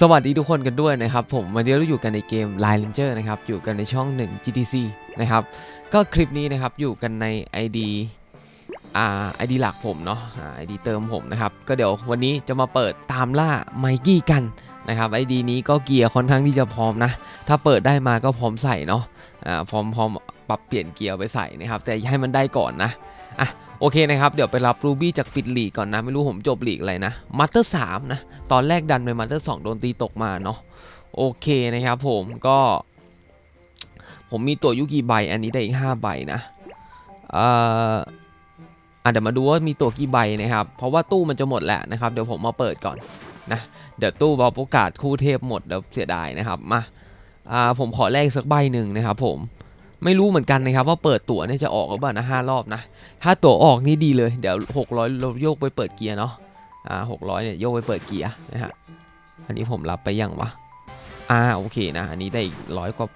สวัสดีทุกคนกันด้วยนะครับผมวันนี้เราอยู่กันในเกม Line Ranger นะครับอยู่กันในช่อง 1 GTC นะครับก็คลิปนี้นะครับอยู่กันใน ID อ่า ID หลักผมเนาะอ่า ID เติมผมนะครับก็เดี๋ยววันนี้จะมาเปิดตามล่าไมกี้กันนะครับ ID นี้ก็เกียร์ค่อนข้างที่จะพร้อมนะ ถ้าเปิดได้มาก็พร้อมใส่เนาะอ่าพร้อมพร้อมปรับเปลี่ยนเกียร์ไปใส่นะครับแต่ให้มันได้ก่อนนะอะ โอเคนะครับ เดี๋ยวไปรับรูบี้จากปิดลีกก่อนนะ ไม่รู้ผมจบลีกอะไรนะมัตเตอร์สามนะ ตอนแรกดันไปมัตเตอร์สองโดนตีตกมาเนาะโอเคนะครับผมก็ ผมมีตัวยุกี่ใบ อันนี้ได้อีก5ใบนะเอ่ออะเดี๋ยวมาดูว่ามีตัวกี่ใบนะครับ เพราะว่าตู้มันจะหมดแหละนะครับ เดี๋ยวผมมาเปิดก่อนนะ เดี๋ยวตู้บอลประกาศคู่เทพหมดเดี๋ยวเสียดายนะครับ มา อ่า ผมขอแลกสักใบหนึ่งนะครับผม ไม่รู้เหมือนกันนะครับว่าเปิดตั๋วเนี่ยจะออกหรือเปล่านะห้ารอบนะ ถ้าตั๋วออกนี่ดีเลย เดี๋ยว600เราโยกไปเปิดเกียร์เนาะ อ่าหกร้อยเนี่ยโยกไปเปิดเกียร์นะฮะ อันนี้ผมรับไปยังวะ อ่าโอเคนะ อันนี้ได้อีกร้อยกว่า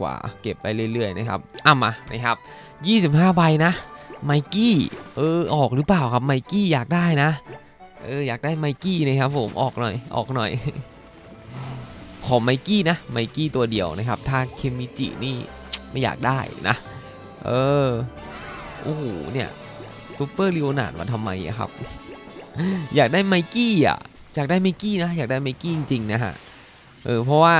กว่าเก็บไปเรื่อยๆนะครับอะมานะครับ 25 ใบนะ ไมกี้ เออออกหรือเปล่าครับไมกี้อยากได้นะ เอออยากได้ไมกี้นะครับผมออกหน่อยออกหน่อยขอไมกี้นะไมกี้ตัวเดียวนะครับ ถ้าเคมิจินี่ ไม่อยากได้นะ เออโอ้โหเนี่ยซูเปอร์ลีโอนาร์ดมาทำไมอะครับ อยากได้ไมกี้อะอยากได้ไมกี้นะอยากได้ไมกี้จริงๆนะฮะเออเพราะว่า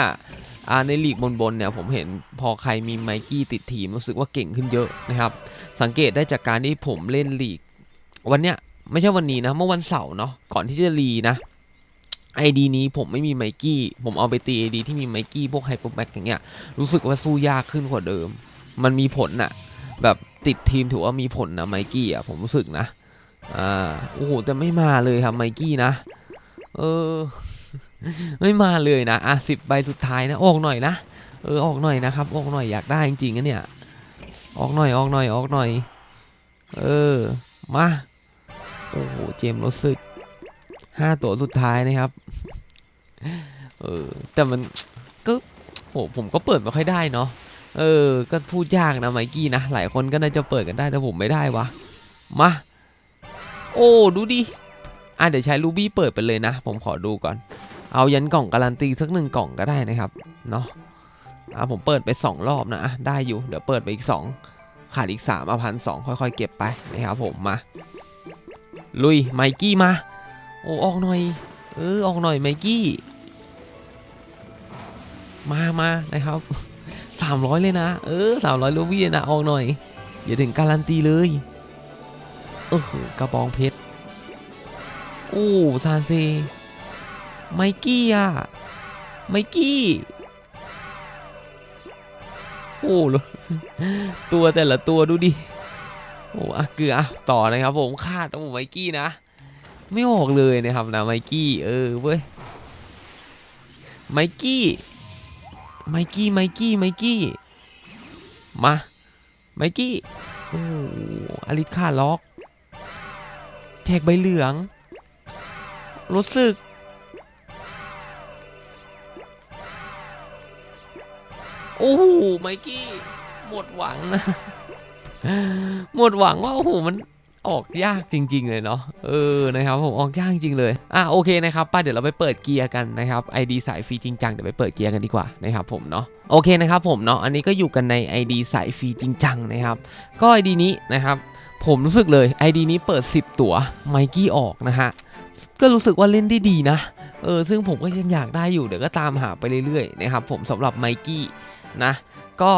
อ่าในลีกบนๆเนี่ยผมเห็นพอใครมีไมกี้ติดทีมรู้สึกว่าเก่งขึ้นเยอะนะครับ สังเกตได้จากการที่ผมเล่นลีก วันเนี้ยไม่ใช่วันนี้นะเมื่อวันเสาร์เนาะก่อนที่จะรีนะ ไอดีนี้ผมไม่มีไมกี้ ผมเอาไปตีไอดีที่มีไมกี้พวกไฮเปอร์แบ็กอย่างเงี้ย รู้สึกว่าสู้ยากขึ้นกว่าเดิม มันมีผลน่ะ แบบติดทีมถือว่ามีผลนะไมกี้อะผมรู้สึกนะ อ่า โอ้โหแต่ไม่มาเลยครับไมกี้นะ เออ ไม่มาเลยนะ อะสิบใบสุดท้ายนะ ออกหน่อยนะ เออออกหน่อยนะครับ ออกหน่อยอยากได้จริงๆนะเนี่ย ออกหน่อยออกหน่อยออกหน่อย เออ มา โอ้โห เจมส์รู้สึก ห้าตัวสุดท้ายนะครับ เออ แต่มันก็โหผมก็เปิดไม่ค่อยได้เนาะ เออ ก็พูดยากนะไมกี้นะ หลายคนก็น่าจะเปิดกันได้แต่ผมไม่ได้วะ มา โอ้ ดูดิ อะเดี๋ยวใช้รูบี้เปิดไปเลยนะ ผมขอดูก่อน เอายันกล่องการันตีสักหนึ่งกล่องก็ได้นะครับ เนาะอะผมเปิดไป 2 รอบนะอะได้อยู่ เดี๋ยวเปิดไปอีก 2 ขาดอีก3เอาพันสองค่อยๆ เก็บไปนะครับผมมา ลุยไมกี้มา โอ้ออกหน่อย เออออกหน่อยไมกี้ มามานะครับ 300 เลยนะ เออ 300รูบี้นะออกหน่อย อย่าถึงการันตีเลยเออกระบองเพชร โอ้ซานเซไมกี้อะไมกี้ โอ้โหตัวแต่ละตัวดูดิ โอ้อะเกลืออะต่อนะครับผมคาดโอ้ไมกี้นะ ไม่ออกเลยนะครับนะไมกี้เออเว้ยไมกี้ไมกี้ไมกี้ไมกี้มาไมกี้โอ้อลิค่าล็อกแจกใบเหลือง รู้สึก โอ้โหไมกี้ หมดหวังนะ หมดหวังว่า โอ้โห มัน ออกยากจริง ๆ เลยเนาะเออนะครับผมออกยากจริงเลยอะโอเคนะครับป้าเดี๋ยวเราไปเปิดเกียร์กันนะครับ ID สายฟรีจริงจังเดี๋ยวไปเปิดเกียร์กันดีกว่านะครับผมเนาะโอเคนะครับผมเนาะอันนี้ก็อยู่กันใน ID สายฟรีจริงจังนะครับ ก็ ID นี้นะครับ ผมรู้สึกเลย ID นี้เปิด 10 ตัวไมกี้ออกนะฮะก็รู้สึกว่าเล่นได้ดีนะเออซึ่งผมก็ยังอยากได้อยู่เดี๋ยวก็ตามหาไปเรื่อยๆนะครับผมสำหรับไมกี้นะก็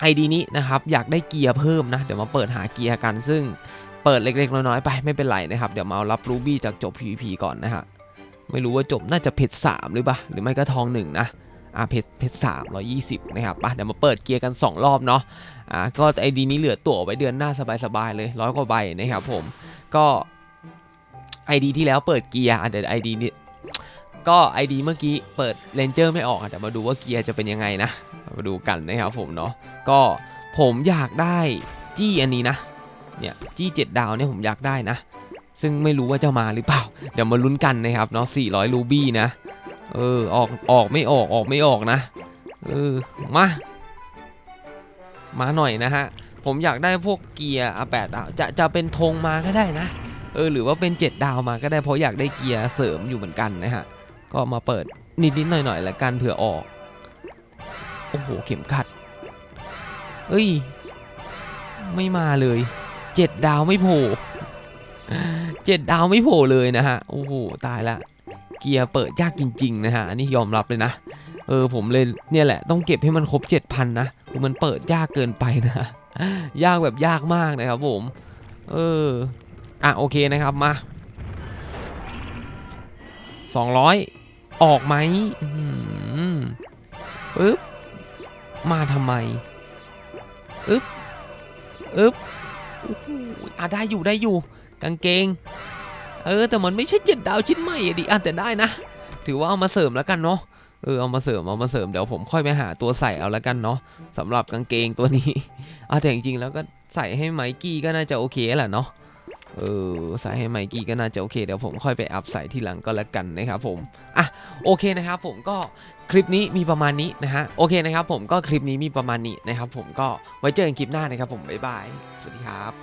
ไอดีนี้นะครับอยากได้เกียร์เพิ่มนะเดี๋ยวมาเปิดหาเกียร์กัน ซึ่งเปิดเล็กๆน้อยๆไปไม่เป็นไรนะครับเดี๋ยวมาเอารับรูบี้จากจบ PVP ก่อนนะฮะไม่รู้ว่าจบน่าจะเพชรสามหรือเปล่าหรือไม่ก็ทองหนึ่งนะอ่าเพชรเพชรสามร้อยยี่สิบนะครับไปเดี๋ยวมาเปิดเกียร์กัน 2 รอบเนาะอ่าก็ไอดีนี้เหลือตั๋วไว้เดือนหน้าสบายๆเลยร้อยกว่าใบนะครับผมก็ ID ที่แล้วเปิดเกียร์อะเดี๋ยว ID นี้ ก็ ID เมื่อกี้เปิดเลนเจอร์ไม่ออกอะเดี๋ยวมาดูว่าเกียร์จะเป็นยังไงนะ มาดูกันนะครับผมเนาะก็ผมอยากได้จี้อันนี้นะเนี่ยจี้เจ็ดดาวเนี่ยผมอยากได้นะ ซึ่งไม่รู้ว่าจะมาหรือเปล่า เดี๋ยวมาลุ้นกันนะครับเนาะ400รูบี้นะเออออกออกไม่ออกออกไม่ออกนะเออมามาหน่อยนะฮะผมอยากได้พวกเกียร์อะแปดดาวจะจะเป็นธงมาก็ได้นะ เออหรือว่าเป็น 7 ดาวมาก็ได้เพราะอยากได้เกียร์เสริมอยู่เหมือนกันนะฮะ ก็มาเปิดนิดๆหน่อยๆแล้วกันเผื่อออก โอ้โห เข็มขัด เอ้ย ไม่มาเลยเจ็ดดาวไม่โผล่เจ็ดดาวไม่โผล่เลยนะฮะ โอ้โห ตายละ เกียร์เปิดยากจริง ๆ นะฮะ อันนี้ยอมรับเลยนะ เออ ผมเลยเนี่ยแหละ ต้องเก็บให้มันครบ 7,000 นะคือมันเปิดยากเกินไปนะ ยากแบบยากมากนะครับผม เออ อะ โอเคนะครับ มา 200 ออกไหมอืออือปึ๊บ มาทำไม อึ๊บ อึ๊บอ้โหอะได้อยู่ได้อยู่ กางเกง เออ แต่มันไม่ใช่เจ็ดดาวชิ้นใหม่อะดิอะแต่ได้นะ ถือว่าเอามาเสริมแล้วกันเนาะ เออเอามาเสริมเอามาเสริมเดี๋ยวผมค่อยไปหาตัวใส่เอาแล้วกันเนาะสำหรับกางเกงตัวนี้เอาแต่จริงๆแล้วก็ใส่ให้ไมกี้ก็น่าจะโอเคแหละเนาะ เออใส่ให้ไมกี้ก็น่าจะโอเค เดี๋ยวผมค่อยไปอัพใส่ที่หลังก็แล้วกันนะครับผม อะโอเคนะครับผมก็คลิปนี้มีประมาณนี้นะฮะโอเคนะครับผมก็คลิปนี้มีประมาณนี้นะครับผมก็ไว้เจอกันคลิปหน้านะครับผมบ๊ายบาย สวัสดีครับ